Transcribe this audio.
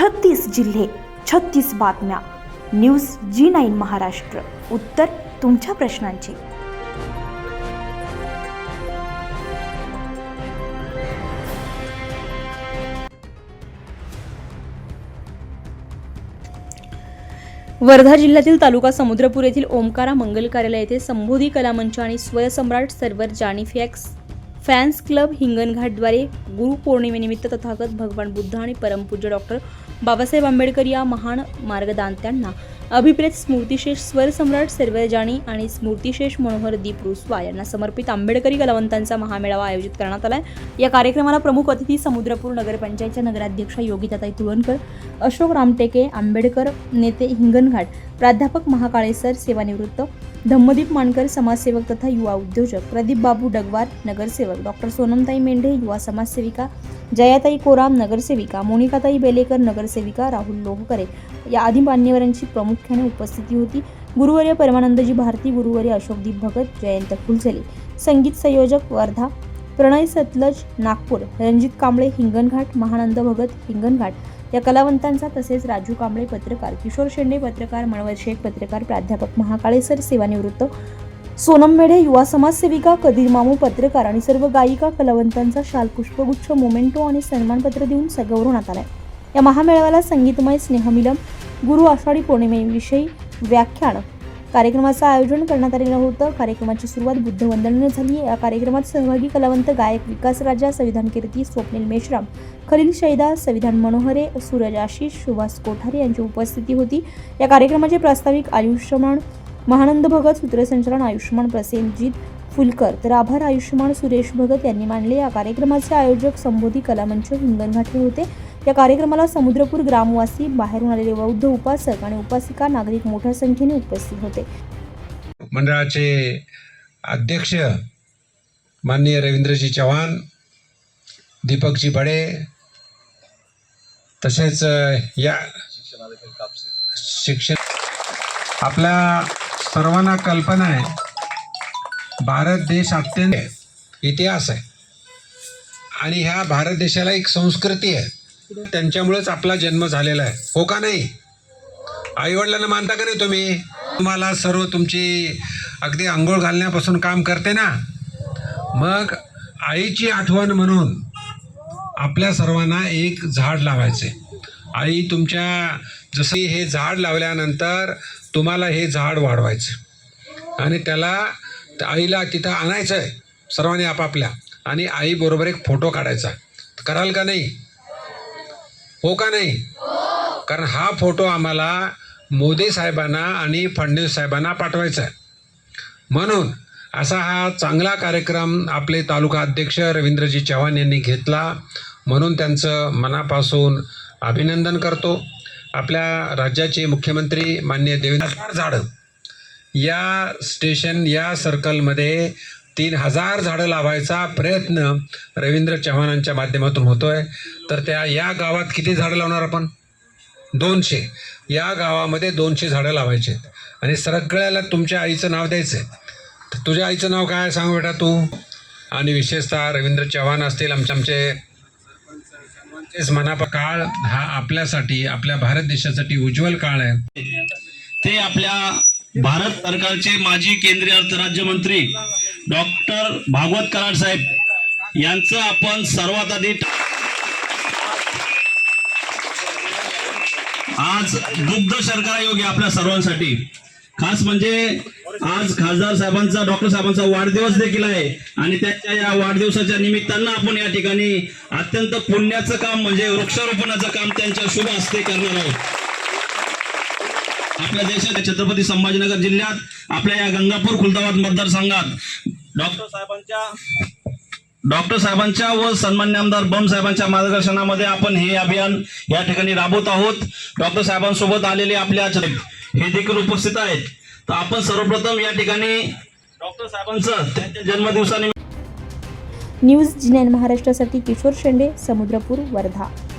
छत्तीस जिल्हे छत्तीस बातम्या. News G nine Maharashtra. उत्तर तुमच्या प्रश्नांची. वर्धा जिल्ह्यातील तालुका समुद्रपूर येथील ओमकारा मंगल कार्यालय येथे संबोधी कलामंच आणि स्वयंसम्राट सर्वर जानिफॅक्स फॅन्स क्लब हिंगणघाटद्वारे गुरुपौर्णिमेनिमित्त तथागत भगवान बुद्ध आणि परमपूज्य डॉक्टर बाबासाहेब आंबेडकर या महान मार्गदांत्यांना अभिप्रेत स्मृतिशेष स्वरसम्राट सर्वजानी आणि स्मृतिशेष मनोहर दीप रुसवा यांना समर्पित आंबेडकरी कलावंतांचा महामेळावा आयोजित करण्यात आला आहे या कार्यक्रमाला प्रमुख अतिथी समुद्रपूर नगरपंचायतच्या नगराध्यक्षा योगिताताई तुळणकर अशोक रामटेके आंबेडकर नेते हिंगणघाट प्राध्यापक महाकाळेसर सेवानिवृत्त धम्मदीप मानकर समाजसेवक तथा युवा उद्योजक प्रदीप बाबू डगवार नगरसेवक डॉक्टर सोनमताई मेंढे युवा समाजसेविका जयाताई कोराम नगरसेविका मोनिकाताई बेलेकर नगरसेविका राहुल लोहकरे. या आदी मान्यवरांची प्रामुख्याने उपस्थिती होती. गुरुवर्य परमानंदजी भारती गुरुवर्य अशोकदीप भगत जयंत फुलझले. संगीत संयोजक वर्धा प्रणय सतलज नागपूर रणजित कांबळे हिंगणघाट महानंद भगत हिंगणघाट या कलावंतांचा तसेच राजू कांबळे पत्रकार किशोर शेंडे पत्रकार मनवर शेख पत्रकार प्राध्यापक महाकाळे सर सेवानिवृत्त. सोनम मेढे युवा समाजसेविका कदीर मामू पत्रकार आणि सर्व गायिका कलावंतांचा शाल पुष्पगुच्छ मोमेंटो आणि सन्मानपत्र देऊन सगौरवण्यात आलाय. या महामेळाव्याला संगीतमय स्नेहमिलम गुरु आषाढी पौर्णिमेविषयी व्याख्यान कार्यक्रमाचं आयोजन करण्यात आलेलं होतं. कार्यक्रमाची सुरुवात बुद्धवंदनेनं झाली. या कार्यक्रमात सहभागी कलावंत गायक विकास राजा संविधान कीर्ती स्वप्नील मेश्राम खलील शैदा संविधान मनोहरे सूरज आशिष सुभाष कोठारे यांची उपस्थिती होती. या कार्यक्रमाचे प्रास्ताविक आयुष्यमान महानंद भगत सूत्रसंचालन आयुष्यमान प्रसेनजीत फुलकर तर आभार आयुष्यमान सुरेश भगत यांनी मानले. या कार्यक्रमाचे आयोजक संबोधी कलामंच हिंगणघाट हे होते. या कार्यक्रमाला समुद्रपूर ग्रामवासी बाहेरून आलेले बौद्ध उपासक आणि उपासिका नागरिक मोठ्या संख्येने उपस्थित होते. मंडळाचे अध्यक्ष माननीय रवींद्रजी चव्हाण दीपकजी बडे तसेच या शिक्षण आपल्या सर्वांना कल्पना आहे भारत देश अत्यंत इतिहास आहे आणि ह्या भारत देशाला एक संस्कृती आहे. त्यांच्यामुळेच आपला जन्म झालेला आहे. हो का नाही? आईवडिलांना मानता का नाही तुम्ही? तुम्हाला सर्व तुमची अगदी आंघोळ घालण्यापासून काम करते ना? मग आईची आठवण म्हणून आपल्या सर्वांना एक झाड लावायचे. आई तुमच्या जसं हे झाड लावल्यानंतर तुम्हाला हे झाड वाढवायचं. आणि त्याला त्या आईला तिथं आणायचं आहे सर्वांनी आपापल्या. आणि आईबरोबर एक फोटो काढायचा. कराल का नाही? हो का नाही? कारण हा फोटो आम्हाला मोदी साहेबांना आणि फडणवीस साहेबांना पाठवायचा आहे. म्हणून असा हा चांगला कार्यक्रम आपले तालुका अध्यक्ष रवींद्रजी चव्हाण यांनी घेतला. म्हणून त्यांचं मनापासून अभिनंदन करतो. आपल्या राज्याचे मुख्यमंत्री माननीय देवेंद्र झाडं या स्टेशन या सर्कलमध्ये तीन हजार झाडं लावायचा प्रयत्न रवींद्र चव्हाणांच्या माध्यमातून होतोय. तर त्या या गावात किती झाडं लावणार आपण? दोनशे. या गावामध्ये दोनशे झाडं लावायचे आणि सगळ्याला तुमच्या आईचं नाव द्यायचं आहे तर तुझ्या आईचं नाव काय सांग बेटा तू? आणि विशेषतः रवींद्र चव्हाण असतील आमचे आमचे तेच मनापा काळ हा आपल्यासाठी आपल्या भारत देशासाठी उज्ज्वल काळ आहे. ते आपल्या भारत सरकारचे माजी केंद्रीय अर्थ राज्यमंत्री डॉक्टर भागवत कराड साहेब यांचं आपण सर्वात आधी आज दुग्ध शर्करा योग आपल्या सर्वांसाठी. खास म्हणजे आज खासदार साहेबांचा डॉक्टर साहेबांचा वाढदिवस देखील आहे आणि त्यांच्या या वाढदिवसाच्या निमित्तानं आपण या ठिकाणी अत्यंत पुण्याचं काम म्हणजे वृक्षारोपणाचं काम त्यांच्या शुभ हस्ते करणार आहोत. आपल्या देशात छत्रपती संभाजीनगर जिल्ह्यात आपल्या या गंगापूर खुलताबाद मतदारसंघात डॉक्टर साहेबांच्या डॉक्टर साहेबांच्या व सन्मान्य आमदार बम साहेबांच्या मार्गदर्शनामध्ये आपण हे अभियान या ठिकाणी राबवत आहोत. डॉक्टर साहेबांसोबत आलेले आपल्या छ- हे देखील उपस्थित आहेत. तर आपण सर्वप्रथम या ठिकाणी डॉक्टर साहेबांचं त्यांच्या जन्मदिवसानिमित्त न्यूज जी नाईन महाराष्ट्रासाठी किशोर शेंडे समुद्रपूर वर्धा.